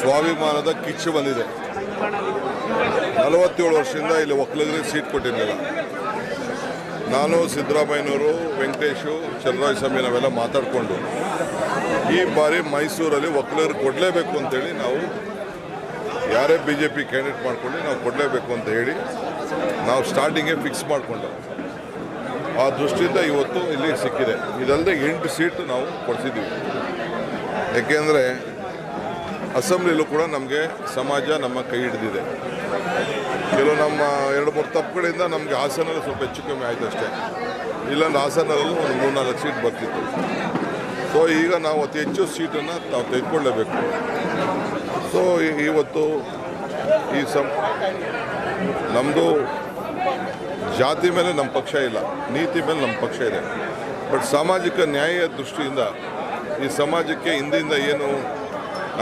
ಸ್ವಾಭಿಮಾನದ ಕಿಚ್ಚು ಬಂದಿದೆ. ನಲವತ್ತೇಳು ವರ್ಷದಿಂದ ಇಲ್ಲಿ ಒಕ್ಕಲಿಗರಿಗೆ ಸೀಟ್ ಕೊಟ್ಟಿರಲಿಲ್ಲ ನಾನು ಸಿದ್ದರಾಮಯ್ಯನವರು, ವೆಂಕಟೇಶು ಚಲರಾಯಸ್ವಾಮಿ ನಾವೆಲ್ಲ ಮಾತಾಡಿಕೊಂಡು ಈ ಬಾರಿ ಮೈಸೂರಲ್ಲಿ ಒಕ್ಕಲಿಗರು ಕೊಡಲೇಬೇಕು ಅಂತೇಳಿ ನಾವು ಯಾರೇ ಬಿ ಜೆ ಪಿ ಕ್ಯಾಂಡಿಡೇಟ್ ಮಾಡ್ಕೊಳ್ಳಿ ನಾವು ಕೊಡಲೇಬೇಕು ಅಂತ ಹೇಳಿ ನಾವು ಸ್ಟಾರ್ಟಿಂಗೇ ಫಿಕ್ಸ್ ಮಾಡಿಕೊಂಡು ಆ ದೃಷ್ಟಿಯಿಂದ ಇವತ್ತು ಇಲ್ಲಿ ಸಿಕ್ಕಿದೆ. ಇದಲ್ಲದೆ ಎಂಟು ಸೀಟ್ ನಾವು ಕೊಡಿಸಿದ್ದೀವಿ. ಯಾಕೆಂದರೆ ಅಸೆಂಬ್ಲಿಲೂ ಕೂಡ ನಮಗೆ ಸಮಾಜ ನಮ್ಮ ಕೈ ಹಿಡಿದಿದೆ. ಕೆಲವು ನಮ್ಮ ಎರಡು ಮೂರು ತಪ್ಪುಗಳಿಂದ ನಮಗೆ ಹಾಸನಲ್ಲಿ ಸ್ವಲ್ಪ ಹೆಚ್ಚು ಕಮ್ಮಿ ಆಯಿತು ಅಷ್ಟೇ. ಇಲ್ಲಾಂದ್ರೆ ಹಾಸನಲ್ಲೂ ಒಂದು ಮೂರ್ನಾಲ್ಕು ಸೀಟ್ ಬರ್ತಿತ್ತು. ಸೊ ಈಗ ನಾವು ಅತಿ ಹೆಚ್ಚು ಸೀಟನ್ನು ನಾವು ತೆಗೆದುಕೊಳ್ಳೇಬೇಕು. ಸೊ ಇವತ್ತು ಈ ಸಂ ನಮ್ಮದು ಜಾತಿ ಮೇಲೆ ನಮ್ಮ ಪಕ್ಷ ಇಲ್ಲ, ನೀತಿ ಮೇಲೆ ನಮ್ಮ ಪಕ್ಷ ಇದೆ. ಬಟ್ ಸಾಮಾಜಿಕ ನ್ಯಾಯ ದೃಷ್ಟಿಯಿಂದ ಈ ಸಮಾಜಕ್ಕೆ ಹಿಂದಿಂದ ಏನು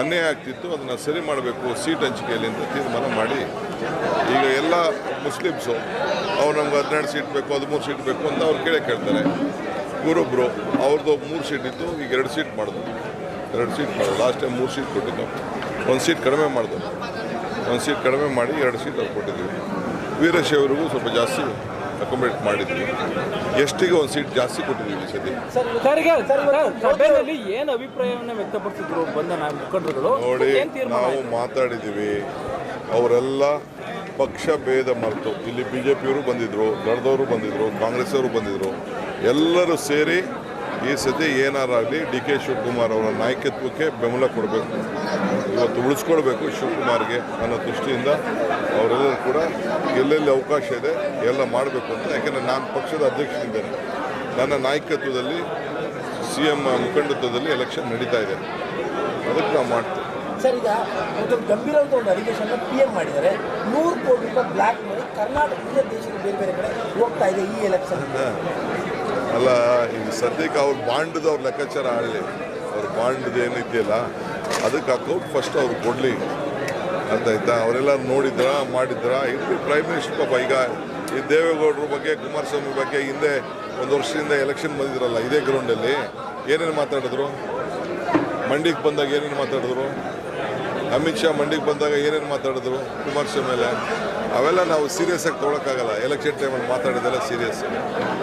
ಅನ್ಯಾಯ ಆಗ್ತಿತ್ತು, ಅದನ್ನು ಸರಿ ಮಾಡಬೇಕು, ಸೀಟ್ ಹಂಚಿಕೆಯಲ್ಲಿ ಅಂತ ತೀರ್ಮಾನ ಮಾಡಿ, ಈಗ ಎಲ್ಲ ಮುಸ್ಲಿಮ್ಸು, ಅವ್ರು ನಮ್ಗೆ ಹದಿನೆರಡು ಸೀಟ್ ಬೇಕು, ಹದಿಮೂರು ಸೀಟ್ ಬೇಕು ಅಂತ ಅವ್ರು ಕೇಳೇ ಕೇಳ್ತಾರೆ. ಇವರೊಬ್ಬರು ಅವ್ರದ್ದು ಮೂರು ಸೀಟ್ ಇತ್ತು, ಈಗ ಎರಡು ಸೀಟ್ ಮಾಡಿದ್ರು ಎರಡು ಸೀಟ್ ಮಾಡಿದ್ರು ಲಾಸ್ಟ್ ಟೈಮ್ ಮೂರು ಸೀಟ್ ಕೊಟ್ಟಿದ್ದು ಒಂದು ಸೀಟ್ ಕಡಿಮೆ ಮಾಡಿದ್ರು ಒಂದು ಸೀಟ್ ಕಡಿಮೆ ಮಾಡಿ ಎರಡು ಸೀಟ್ ಅವ್ರು ಕೊಟ್ಟಿದ್ದೀವಿ ವೀರಶೈವರಿಗೂ ಸ್ವಲ್ಪ ಜಾಸ್ತಿ ಅಕೊಮಡೇಟ್ ಮಾಡಿದ್ವಿ. ಎಷ್ಟಿಗೆ ಒಂದು ಸೀಟ್ ಜಾಸ್ತಿ ಕೊಟ್ಟಿದ್ದೀವಿ ಈ ಸತಿ? ಸಭೆಯಲ್ಲಿ ಏನು ಅಭಿಪ್ರಾಯವನ್ನು ವ್ಯಕ್ತಪಡಿಸಿದ್ರು ಬಂದ ಮುಖಂಡರುಗಳು? ನೋಡಿ ನಾವು ಮಾತಾಡಿದ್ದೀವಿ ಅವರೆಲ್ಲ ಪಕ್ಷ ಭೇದ ಮರೆತು. ಇಲ್ಲಿ ಬಿ ಜೆ ಪಿಯವರು ಬಂದಿದ್ದರು ದಳದವರು ಬಂದಿದ್ದರು ಕಾಂಗ್ರೆಸ್ ಬಂದಿದ್ರು. ಬಂದಿದ್ದರು ಎಲ್ಲರೂ ಸೇರಿ ಈ ಸತಿ ಏನಾರಾಗಲಿ ಡಿ ಕೆ ಶಿವಕುಮಾರ್ ಅವರ ನಾಯಕತ್ವಕ್ಕೆ ಬೆಂಬಲ ಕೊಡಬೇಕು. ಇವತ್ತು ಉಳಿಸ್ಕೊಳ್ಬೇಕು ಶಿವಕುಮಾರ್ಗೆ ಅನ್ನೋ ದೃಷ್ಟಿಯಿಂದ ಅವರೆಲ್ಲರೂ ಕೂಡ ಎಲ್ಲೆಲ್ಲಿ ಅವಕಾಶ ಇದೆ ಎಲ್ಲ ಮಾಡಬೇಕು ಅಂತ. ಯಾಕೆಂದರೆ ನಾನು ಪಕ್ಷದ ಅಧ್ಯಕ್ಷನಿದ್ದೇನೆ. ನನ್ನ ನಾಯಕತ್ವದಲ್ಲಿ ಸಿ ಎಂ ಮುಖಂಡತ್ವದಲ್ಲಿ ಎಲೆಕ್ಷನ್ ನಡೀತಾ ಇದೆ. ಅದಕ್ಕೆ ನಾವು ಮಾಡ್ತೇವೆ. ಸರ್ ಈಗ ಒಂದು ಗಂಭೀರವಾದ ಒಂದು ಅಲಿಗೇಷನ್ ಪಿ ಎಂ ಮಾಡಿದ್ದಾರೆ. ನೂರು ಕೋಟಿ ರೂಪಾಯಿ ಬ್ಲ್ಯಾಕ್ ಮನಿ ಕರ್ನಾಟಕದಿಂದ ದೇಶದ ಬೇರೆ ಬೇರೆ ಕಡೆ ಹೋಗ್ತಾ ಇದೆ ಈ ಎಲೆಕ್ಷನ್ ಅಲ್ಲ. ಈಗ ಸದ್ಯಕ್ಕೆ ಅವ್ರ ಬಾಂಡ್ದು ಅವ್ರ ಲೆಕ್ಕಾಚಾರ ಆಡಲಿ ಅವ್ರ ಬಾಂಡ್ದು ಏನಿದೆಯಲ್ಲ ಅದಕ್ಕೆ ಅಕೌಂಟ್ ಫಸ್ಟ್ ಅವ್ರು ಕೊಡಲಿ ಅಂತ ಆಯ್ತಾ? ಅವರೆಲ್ಲ ನೋಡಿದ್ರ, ಮಾಡಿದ್ರ? ಇಲ್ಲಿ ಪ್ರೈಮ್ ಮಿನಿಸ್ಟರ್ ಪಾಪ ಈಗ ಈ ದೇವೇಗೌಡರ ಬಗ್ಗೆ, ಕುಮಾರಸ್ವಾಮಿ ಬಗ್ಗೆ ಹಿಂದೆ ಒಂದು ವರ್ಷದಿಂದ ಎಲೆಕ್ಷನ್ ಬಂದಿದ್ರಲ್ಲ, ಇದೇ ಗ್ರೌಂಡಲ್ಲಿ ಏನೇನು ಮಾತಾಡಿದ್ರು? ಮಂಡಿಗೆ ಬಂದಾಗ ಏನೇನು ಮಾತಾಡಿದ್ರು? ಅಮಿತ್ ಶಾ ಮಂಡಿಗೆ ಬಂದಾಗ ಏನೇನು ಮಾತಾಡಿದ್ರು ಕುಮಾರಸ್ವಾಮಿ ಮೇಲೆ? ಅವೆಲ್ಲ ನಾವು ಸೀರಿಯಸ್ ಆಗಿ ತೊಗೊಳಕ್ಕಾಗಲ್ಲ. ಎಲೆಕ್ಷನ್ ಟೈಮಲ್ಲಿ ಮಾತಾಡೋದೆಲ್ಲ ಸೀರಿಯಸ್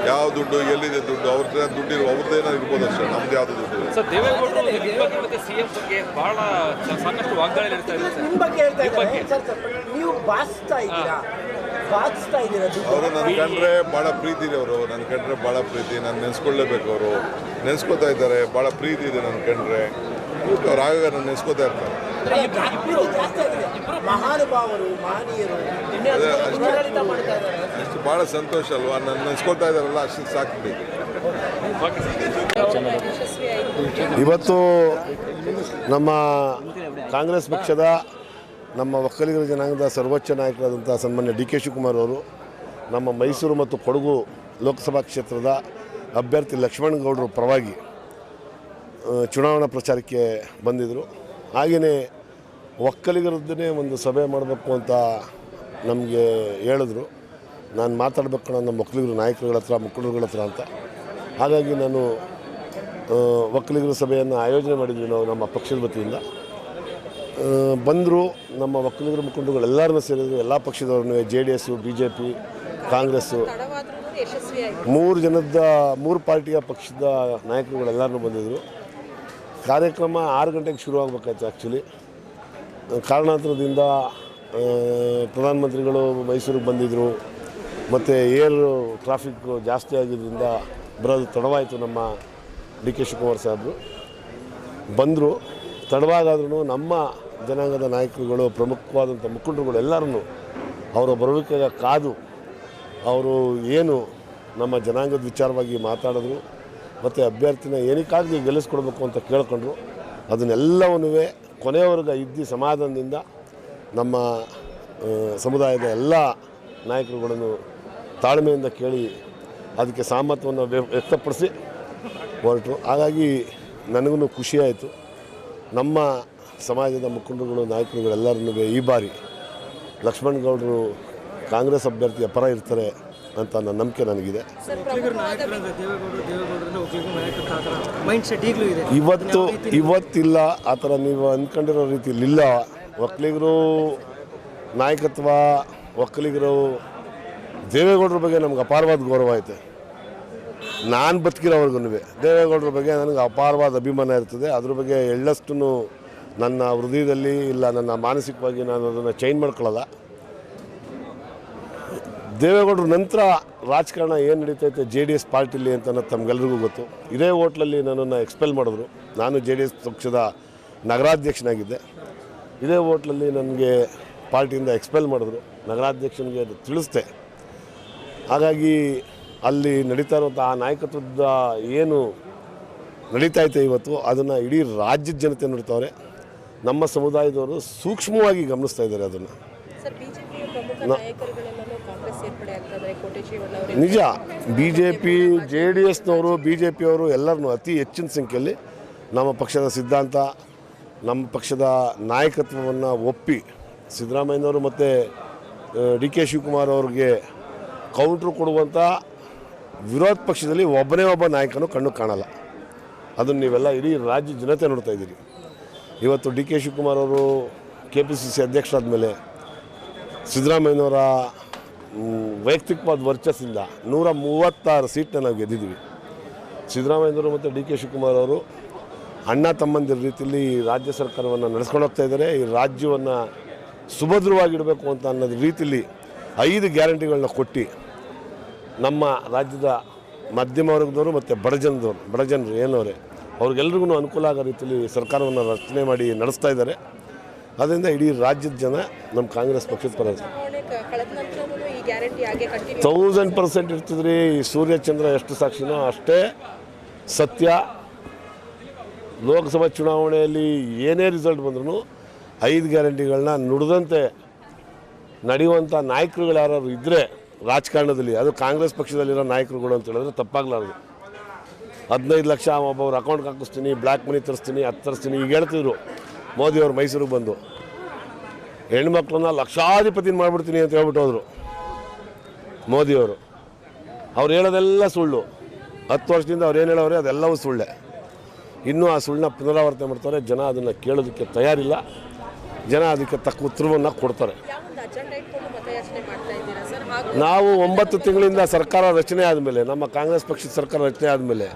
ಯಾವ ದುಡ್ಡು ಎಲ್ಲಿದೆ ದುಡ್ಡು ಅವ್ರ ಹತ್ರ ದುಡ್ಡು ಇರೋ ಅವ್ರದ್ದೇನೋ ಇರ್ಬೋದು ಅಷ್ಟೇ. ನಮ್ದು ಯಾವುದು ದುಡ್ಡು? ಸರ್ ದೇವೇಗೌಡರು ನಿಮ್ಮ ಬಗ್ಗೆ ಮತ್ತೆ ಸಿಎಂ ಬಗ್ಗೆ ಬಹಳ ಸ- ಸಾಕಷ್ಟು ವಾಗ್ದಾಳಿ ನಡೀತಾ ಇದೆ ಸರ್. ನಿಮ್ಮ ಬಗ್ಗೆ ಹೇಳ್ತಾ ನಿಮ್ಮ ಇದ್ದಾರೆ. ಸರ್ ಸರ್ ನೀವು ಬಾಚ್ತಾ ಇದ್ದೀರಾ? ಬಾಚ್ತಾ ಇದ್ದೀರಾ ದುಡ್ಡು? ಅವರು ನನ್ನ ಕಂಡ್ರೆ ಭಾಳ ಪ್ರೀತಿ ಇದೆ ಅವರು. ನನ್ನ ಕಂಡ್ರೆ ಭಾಳ ಪ್ರೀತಿ. ನಾನು ನೆನೆಸ್ಕೊಳ್ಳೇಬೇಕು ಅವರು. ನೆನೆಸ್ಕೊತಾ ಇದ್ದಾರೆ. ಭಾಳ ಪ್ರೀತಿ ಇದೆ ನನ್ನ ಕಂಡ್ರೆ. ಅವ್ರು ಆಗಾಗ ನಾನು ನೆನೆಸ್ಕೋತಾ ಇರ್ತಾರೆ. ಮಹಾನುಭಾವರು ಮಹನೀಯರು. ಅದೇ ಮಾಡ್ತಾ ಇದ್ದಾರೆ ಅಷ್ಟು ಭಾಳ ಸಂತೋಷ ಅಲ್ವಾ? ನನ್ನ ನೆನೆಸ್ಕೊಳ್ತಾ ಇದ್ದಾರಲ್ಲ ಅಷ್ಟು ಸಾಕು ಇವತ್ತು ನಮ್ಮ ಕಾಂಗ್ರೆಸ್ ಪಕ್ಷದ ನಮ್ಮ ಒಕ್ಕಲಿಗರ ಜನಾಂಗದ ಸರ್ವೋಚ್ಚ ನಾಯಕರಾದಂಥ ಸನ್ಮಾನ್ಯ ಡಿ ಕೆ ಶಿವಕುಮಾರ್ ಅವರು ನಮ್ಮ ಮೈಸೂರು ಮತ್ತು ಕೊಡಗು ಲೋಕಸಭಾ ಕ್ಷೇತ್ರದ ಅಭ್ಯರ್ಥಿ ಲಕ್ಷ್ಮಣ್ ಗೌಡರು ಪರವಾಗಿ ಚುನಾವಣಾ ಪ್ರಚಾರಕ್ಕೆ ಬಂದಿದ್ದರು ಹಾಗೆಯೇ ಒಕ್ಕಲಿಗರದ್ದೇ ಒಂದು ಸಭೆ ಮಾಡಬೇಕು ಅಂತ ನಮಗೆ ಹೇಳಿದ್ರು. ನಾನು ಮಾತಾಡಬೇಕು ನಮ್ಮ ಒಕ್ಕಲಿಗರು ನಾಯಕರುಗಳ ಹತ್ರ ಮುಖಂಡರುಗಳ ಹತ್ರ ಅಂತ. ಹಾಗಾಗಿ ನಾನು ಒಕ್ಕಲಿಗರ ಸಭೆಯನ್ನು ಆಯೋಜನೆ ಮಾಡಿದ್ವಿ ನಾವು ನಮ್ಮ ಪಕ್ಷದ ವತಿಯಿಂದ. ಬಂದರು ನಮ್ಮ ಒಕ್ಕಲಿಗರ ಮುಖಂಡರುಗಳು ಎಲ್ಲರನ್ನೂ ಸೇರಿದ್ರು. ಎಲ್ಲ ಪಕ್ಷದವ್ರನ್ನೂ J D S B J P Congress ಮೂರು ಜನದ ಮೂರು ಪಾರ್ಟಿಯ ಪಕ್ಷದ ನಾಯಕರುಗಳೆಲ್ಲರೂ ಬಂದಿದ್ದರು ಕಾರ್ಯಕ್ರಮ ಆರು ಗಂಟೆಗೆ ಶುರುವಾಗಬೇಕಾಯ್ತು ಆ್ಯಕ್ಚುಲಿ ಕಾರಣಾಂತರದಿಂದ ಪ್ರಧಾನಮಂತ್ರಿಗಳು ಮೈಸೂರಿಗೆ ಬಂದಿದ್ದರು ಮತ್ತು ಏರ್ ಟ್ರಾಫಿಕ್ ಜಾಸ್ತಿ ಆಗಿದ್ದರಿಂದ ಬರೋದು ತಡವಾಯಿತು ನಮ್ಮ ಡಿ ಕೆ ಶಿವಕುಮಾರ್ ಸಾಹೇಬರು. ಬಂದರು. ತಡವಾಗಾದ್ರೂ ನಮ್ಮ ಜನಾಂಗದ ನಾಯಕರುಗಳು, ಪ್ರಮುಖವಾದಂಥ ಮುಖಂಡರುಗಳು ಎಲ್ಲರನ್ನು ಅವರು ಬರುವಿಕೆಗೆ ಕಾದು, ಅವರು ಏನು ನಮ್ಮ ಜನಾಂಗದ ವಿಚಾರವಾಗಿ ಮಾತಾಡಿದ್ರು. ಮತ್ತು ಅಭ್ಯರ್ಥಿನ ಏನಕ್ಕಾಗಲಿ ಗೆಲ್ಲಿಸ್ಕೊಡ್ಬೇಕು ಅಂತ ಕೇಳಿಕೊಂಡ್ರು. ಅದನ್ನೆಲ್ಲವನ್ನೂ ಕೊನೆಯವರೆಗೆ ಇದ್ದು ಸಮಾಧಾನದಿಂದ ನಮ್ಮ ಸಮುದಾಯದ ಎಲ್ಲ ನಾಯಕರುಗಳನ್ನು ತಾಳ್ಮೆಯಿಂದ ಕೇಳಿ ಅದಕ್ಕೆ ಸಾಮರ್ಥ್ಯವನ್ನು ವ್ಯ- ವ್ಯಕ್ತಪಡಿಸಿ ಹೊರಟರು. ಹಾಗಾಗಿ ನನಗೂ ಖುಷಿಯಾಯಿತು ನಮ್ಮ ಸಮಾಜದ ಮುಖಂಡರುಗಳು, ನಾಯಕರುಗಳೆಲ್ಲರನ್ನೂ ಈ ಬಾರಿ ಲಕ್ಷ್ಮಣ್ ಗೌಡರು ಕಾಂಗ್ರೆಸ್ ಅಭ್ಯರ್ಥಿಯ ಪರ ಇರ್ತಾರೆ. ಅಂತ ನನ್ನ ನಂಬಿಕೆ ನನಗಿದೆ. ಇವತ್ತು ಇವತ್ತಿಲ್ಲ ಆ ಥರ ನೀವು ಅಂದ್ಕೊಂಡಿರೋ ರೀತಿಯಲ್ಲಿ ಇಲ್ಲ. ಒಕ್ಕಲಿಗರು ನಾಯಕತ್ವ ಒಕ್ಕಲಿಗರು ದೇವೇಗೌಡರ ಬಗ್ಗೆ ನಮ್ಗೆ ಅಪಾರವಾದ ಗೌರವ ಐತೆ. ನಾನು ಬದುಕಿರೋವರೆಗೂ ದೇವೇಗೌಡರ ಬಗ್ಗೆ ನನಗೆ ಅಪಾರವಾದ ಅಭಿಮಾನ ಇರ್ತದೆ. ಅದ್ರ ಬಗ್ಗೆ ಎಳ್ಳಷ್ಟು ನನ್ನ ಹೃದಯದಲ್ಲಿ ಇಲ್ಲ ನನ್ನ ಮಾನಸಿಕವಾಗಿ ನಾನು ಅದನ್ನು ಚೇಂಜ್ ಮಾಡ್ಕೊಳ್ಳಲ್ಲ. ದೇವೇಗೌಡರ ನಂತರ ರಾಜಕಾರಣ ಏನು ನಡೀತೈತೆ ಜೆ ಡಿ ಎಸ್ ಪಾರ್ಟಿಲಿ ಅಂತ ಅನ್ನೋದು ತಮಗೆಲ್ರಿಗೂ ಗೊತ್ತು. ಇದೇ ಹೋಟ್ಲಲ್ಲಿ ನನ್ನನ್ನು ಎಕ್ಸ್ಪೆಲ್ ಮಾಡಿದ್ರು. ನಾನು ಜೆ ಡಿ ಎಸ್ ಪಕ್ಷದ ನಗರಾಧ್ಯಕ್ಷನಾಗಿದ್ದೆ. ಇದೇ ಹೋಟ್ಲಲ್ಲಿ ನನಗೆ ಪಾರ್ಟಿಯಿಂದ ಎಕ್ಸ್ಪೆಲ್ ಮಾಡಿದ್ರು. ನಗರಾಧ್ಯಕ್ಷನಿಗೆ ಅದು ತಿಳಿಸ್ದೆ. ಹಾಗಾಗಿ ಅಲ್ಲಿ ನಡೀತಾ ಇರುವಂಥ ಆ ನಾಯಕತ್ವದ ಏನು ನಡೀತಾ ಐತೆ ಇವತ್ತು ಅದನ್ನು ಇಡೀ ರಾಜ್ಯದ ಜನತೆ ನೋಡ್ತಾವ್ರೆ. ನಮ್ಮ ಸಮುದಾಯದವರು ಸೂಕ್ಷ್ಮವಾಗಿ ಗಮನಿಸ್ತಾ ಇದ್ದಾರೆ ಅದನ್ನು ಸರ್ ಬಿಜೆಪಿಯ ಪ್ರಮುಖ ನಾಯಕರುಗಳೆಲ್ಲರೂ ಕಾಂಗ್ರೆಸ್ ಸೇರ್ಪಡೆ ಆಗ್ತಾ ಇದ್ದಾರೆ ಕೋಟೆ ಶಿವಣ್ಣ ನಿಜ B J P J D ಎಸ್ನವರು B J ಪಿಯವರು ಎಲ್ಲರನ್ನೂ ಅತಿ ಹೆಚ್ಚಿನ ಸಂಖ್ಯೆಯಲ್ಲಿ ನಮ್ಮ ಪಕ್ಷದ ಸಿದ್ಧಾಂತ, ನಮ್ಮ ಪಕ್ಷದ ನಾಯಕತ್ವವನ್ನು ಒಪ್ಪಿ ಸಿದ್ದರಾಮಯ್ಯನವರು ಮತ್ತು ಡಿ ಕೆ ಶಿವಕುಮಾರ್ ಅವ್ರಿಗೆ ಕೌಂಟ್ರು ಕೊಡುವಂಥ ವಿರೋಧ ಪಕ್ಷದಲ್ಲಿ ಒಬ್ಬನೇ ಒಬ್ಬ ನಾಯಕನೂ ಕಣ್ಣು ಕಾಣಲ್ಲ. ಅದನ್ನು ನೀವೆಲ್ಲ ಇಡೀ ರಾಜ್ಯ ಜನತೆ ನೋಡ್ತಾ ಇದ್ದೀರಿ. ಇವತ್ತು ಡಿ ಕೆ ಶಿವಕುಮಾರ್ ಅವರು ಕೆ ಪಿ ಸಿ ಸಿ ಅಧ್ಯಕ್ಷರಾದ ಮೇಲೆ ಸಿದ್ದರಾಮಯ್ಯನವರ ವೈಯಕ್ತಿಕವಾದ ವರ್ಚಸ್ಸಿಂದ ನೂರ ಮೂವತ್ತಾರು ಸೀಟ್ನ ನಾವು ಗೆದ್ದಿದ್ವಿ ಸಿದ್ದರಾಮಯ್ಯನವರು ಮತ್ತು ಡಿ ಕೆ ಶಿವಕುಮಾರ್ ಅವರು ಅಣ್ಣ ತಮ್ಮಂದಿರ ರೀತಿಯಲ್ಲಿ ರಾಜ್ಯ ಸರ್ಕಾರವನ್ನು ನಡೆಸ್ಕೊಂಡು ಹೋಗ್ತಾ ಇದ್ದಾರೆ. ಈ ರಾಜ್ಯವನ್ನು ಸುಭದ್ರವಾಗಿಡಬೇಕು ಅಂತ ಅನ್ನೋದು ರೀತಿಯಲ್ಲಿ ಐದು ಗ್ಯಾರಂಟಿಗಳನ್ನ ಕೊಟ್ಟು ನಮ್ಮ ರಾಜ್ಯದ ಮಧ್ಯಮ ವರ್ಗದವರು ಮತ್ತು ಬಡಜನದವರು ಬಡಜನರು ಬಡ ಜನರು ಏನವರೇ ಅವ್ರಿಗೆಲ್ರಿಗೂ ಅನುಕೂಲ ಆಗೋ ರೀತಿಯಲ್ಲಿ ಸರ್ಕಾರವನ್ನು ರಚನೆ ಮಾಡಿ ನಡೆಸ್ತಾ ಇದ್ದಾರೆ. ಅದರಿಂದ ಇಡೀ ರಾಜ್ಯದ ಜನ ನಮ್ಮ ಕಾಂಗ್ರೆಸ್ ಪಕ್ಷದ ಪರ. ತೌಸಂಡ್ ಪರ್ಸೆಂಟ್ ಇರ್ತದ್ರಿ, ಈ ಸೂರ್ಯಚಂದ್ರ ಎಷ್ಟು ಸಾಕ್ಷಿನೋ ಅಷ್ಟೇ ಸತ್ಯ. ಲೋಕಸಭಾ ಚುನಾವಣೆಯಲ್ಲಿ ಏನೇ ರಿಸಲ್ಟ್ ಬಂದ್ರೂ ಐದು ಗ್ಯಾರಂಟಿಗಳನ್ನ ನುಡಿದಂತೆ ನಡೆಯುವಂಥ ನಾಯಕರುಗಳು ಯಾರು ಇದ್ದರೆ ರಾಜಕಾರಣದಲ್ಲಿ, ಅದು ಕಾಂಗ್ರೆಸ್ ಪಕ್ಷದಲ್ಲಿರೋ ನಾಯಕರುಗಳು ಅಂತ ಹೇಳಿದ್ರೆ ತಪ್ಪಾಗಲಾರದು. ಹದಿನೈದು ಲಕ್ಷ ಒಬ್ಬವ್ರ ಅಕೌಂಟ್ಗೆ ಹಾಕಿಸ್ತೀನಿ ಬ್ಲ್ಯಾಕ್ ಮನಿ ತರಿಸ್ತೀನಿ, ಅದು ತರಿಸ್ತೀನಿ, ಈಗ ಹೇಳ್ತಿದ್ರು ಮೋದಿಯವರು ಮೈಸೂರಿಗೆ ಬಂದು. ಹೆಣ್ಮಕ್ಳನ್ನ ಲಕ್ಷಾಧಿಪತಿನ ಮಾಡಿಬಿಡ್ತೀನಿ ಅಂತ ಹೇಳ್ಬಿಟ್ಟು ಹೋದರು. ಮೋದಿಯವರು. ಅವ್ರು ಹೇಳೋದೆಲ್ಲ ಸುಳ್ಳು. ಹತ್ತು ವರ್ಷದಿಂದ ಅವ್ರು ಏನು ಹೇಳೋರೆ ಅದೆಲ್ಲವೂ ಸುಳ್ಳೆ. ಇನ್ನೂ ಆ ಸುಳ್ಳನ್ನ ಪುನರಾವರ್ತನೆ ಮಾಡ್ತಾರೆ. ಜನ ಅದನ್ನು ಕೇಳೋದಕ್ಕೆ ತಯಾರಿಲ್ಲ. ಜನ ಅದಕ್ಕೆ ತಕ್ಕ ಉತ್ತರವನ್ನು ಕೊಡ್ತಾರೆ. ನಾವು ಒಂಬತ್ತು ತಿಂಗಳಿಂದ ಸರ್ಕಾರ ರಚನೆ ಆದಮೇಲೆ ನಮ್ಮ ಕಾಂಗ್ರೆಸ್ ಪಕ್ಷದ ಸರ್ಕಾರ ರಚನೆ ಆದಮೇಲೆ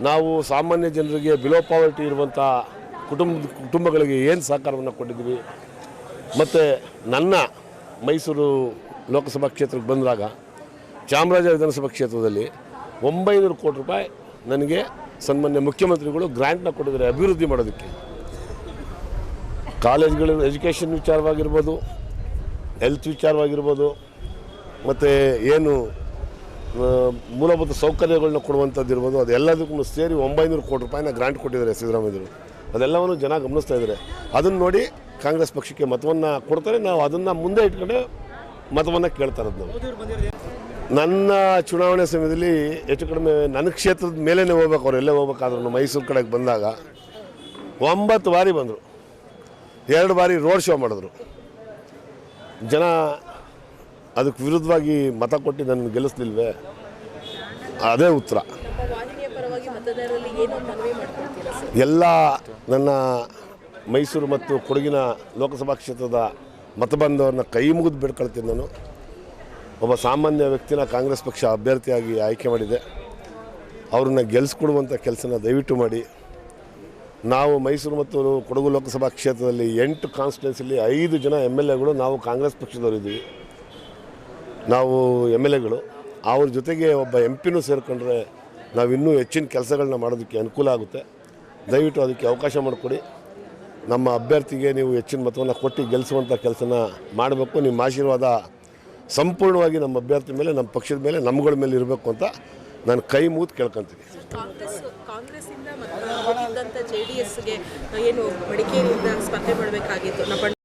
ನಾವು ಸಾಮಾನ್ಯ ಜನರಿಗೆ ಬಿಲೋ ಪಾವರ್ಟಿ ಇರುವಂಥ ಕುಟುಂಬ ಕುಟುಂಬಗಳಿಗೆ ಏನು ಸಹಕಾರವನ್ನು ಕೊಟ್ಟಿದ್ದೀವಿ? ಮತ್ತು ನನ್ನ ಮೈಸೂರು ಲೋಕಸಭಾ ಕ್ಷೇತ್ರಕ್ಕೆ ಬಂದಾಗ ಚಾಮರಾಜ ವಿಧಾನಸಭಾ ಕ್ಷೇತ್ರದಲ್ಲಿ ಒಂಬೈನೂರು ಕೋಟಿ ರೂಪಾಯಿ ನನಗೆ ಸನ್ಮಾನ್ಯ ಮುಖ್ಯಮಂತ್ರಿಗಳು ಗ್ರ್ಯಾಂಟ್ನ ಕೊಟ್ಟಿದ್ದಾರೆ ಅಭಿವೃದ್ಧಿ ಮಾಡೋದಕ್ಕೆ. ಕಾಲೇಜ್ಗಳಲ್ಲಿ ಎಜುಕೇಷನ್ ವಿಚಾರವಾಗಿರ್ಬೋದು, ಹೆಲ್ತ್ ವಿಚಾರವಾಗಿರ್ಬೋದು, ಮತ್ತು ಏನು ಮೂಲಭೂತ ಸೌಕರ್ಯಗಳನ್ನ ಕೊಡುವಂಥದ್ದು ಇರ್ಬೋದು, ಅದೆಲ್ಲದಕ್ಕೂ ಸೇರಿ ಒಂಬೈನೂರು ಕೋಟಿ ರೂಪಾಯಿನ ಗ್ರಾಂಟ್ ಕೊಟ್ಟಿದ್ದಾರೆ ಸಿದ್ದರಾಮಯ್ಯರು. ಅದೆಲ್ಲವನ್ನು ಜನ ಗಮನಿಸ್ತಾ ಇದ್ದಾರೆ. ಅದನ್ನು ನೋಡಿ ಕಾಂಗ್ರೆಸ್ ಪಕ್ಷಕ್ಕೆ ಮತವನ್ನು ಕೊಡ್ತಾರೆ. ನಾವು ಅದನ್ನು ಮುಂದೆ ಇಟ್ಕೊಂಡು ಮತವನ್ನು ಕೇಳ್ತಾ ಇರೋದು ನಾವು. ನನ್ನ ಚುನಾವಣೆ ಸಮಯದಲ್ಲಿ ಹೆಚ್ಚು ಕಡಿಮೆ ನನ್ನ ಕ್ಷೇತ್ರದ ಮೇಲೇ ಹೋಗ್ಬೇಕು, ಅವ್ರು ಎಲ್ಲೇ ಹೋಗ್ಬೇಕಾದ್ರೂ ಮೈಸೂರು ಕಡೆಗೆ ಬಂದಾಗ ಒಂಬತ್ತು ಬಾರಿ ಬಂದರು. ಎರಡು ಬಾರಿ ರೋಡ್ ಶೋ ಮಾಡಿದ್ರು. ಜನ ಅದಕ್ಕೆ ವಿರುದ್ಧವಾಗಿ ಮತ ಕೊಟ್ಟು ನನ್ನ ಗೆಲ್ಲಿಸ್ಲಿಲ್ವೇ? ಅದೇ ಉತ್ತರ. ಎಲ್ಲ ನನ್ನ ಮೈಸೂರು ಮತ್ತು ಕೊಡಗಿನ ಲೋಕಸಭಾ ಕ್ಷೇತ್ರದ ಮತಬಂಧವನ್ನ ಕೈ ಮುಗಿದು ಬೇಡ್ಕೊಳ್ತೀನಿ ನಾನು. ಒಬ್ಬ ಸಾಮಾನ್ಯ ವ್ಯಕ್ತಿನ ಕಾಂಗ್ರೆಸ್ ಪಕ್ಷ ಅಭ್ಯರ್ಥಿಯಾಗಿ ಆಯ್ಕೆ ಮಾಡಿದೆ. ಅವ್ರನ್ನ ಗೆಲ್ಲಿಸ್ಕೊಡುವಂಥ ಕೆಲಸನ ದಯವಿಟ್ಟು ಮಾಡಿ. ನಾವು ಮೈಸೂರು ಮತ್ತು ಕೊಡಗು ಲೋಕಸಭಾ ಕ್ಷೇತ್ರದಲ್ಲಿ ಎಂಟು ಕಾನ್ಸ್ಟಿಟ್ಯೂನ್ಸಿಲಿ ಐದು ಜನ ಎಂ ಎಲ್ ಎಗಳು ನಾವು ಕಾಂಗ್ರೆಸ್ ಪಕ್ಷದವರಿದ್ದೀವಿ ನಾವು ಎಂ ಎಲ್ ಎಗಳು. ಅವ್ರ ಜೊತೆಗೆ ಒಬ್ಬ ಎಂ ಪಿನೂ ಸೇರಿಕೊಂಡ್ರೆ ನಾವು ಇನ್ನೂ ಹೆಚ್ಚಿನ ಕೆಲಸಗಳನ್ನ ಮಾಡೋದಕ್ಕೆ ಅನುಕೂಲ ಆಗುತ್ತೆ. ದಯವಿಟ್ಟು ಅದಕ್ಕೆ ಅವಕಾಶ ಮಾಡಿಕೊಡಿ. ನಮ್ಮ ಅಭ್ಯರ್ಥಿಗೆ ನೀವು ಹೆಚ್ಚಿನ ಮತವನ್ನು ಕೊಟ್ಟು ಗೆಲ್ಲಿಸುವಂಥ ಕೆಲಸನ ಮಾಡಬೇಕು. ನಿಮ್ಮ ಆಶೀರ್ವಾದ ಸಂಪೂರ್ಣವಾಗಿ ನಮ್ಮ ಅಭ್ಯರ್ಥಿ ಮೇಲೆ, ನಮ್ಮ ಪಕ್ಷದ ಮೇಲೆ, ನಮ್ಗಳ ಮೇಲೆ ಇರಬೇಕು ಅಂತ ನಾನು ಕೈ ಮೂತ್ ಕೇಳ್ಕೊಂತೀನಿ. ಜೆ ಡಿ ಎಸ್ಗೆ ಏನು ಮಡಿಕೇರಿಯಿಂದ ಸ್ಪರ್ಧೆ ಮಾಡಬೇಕಾಗಿತ್ತು.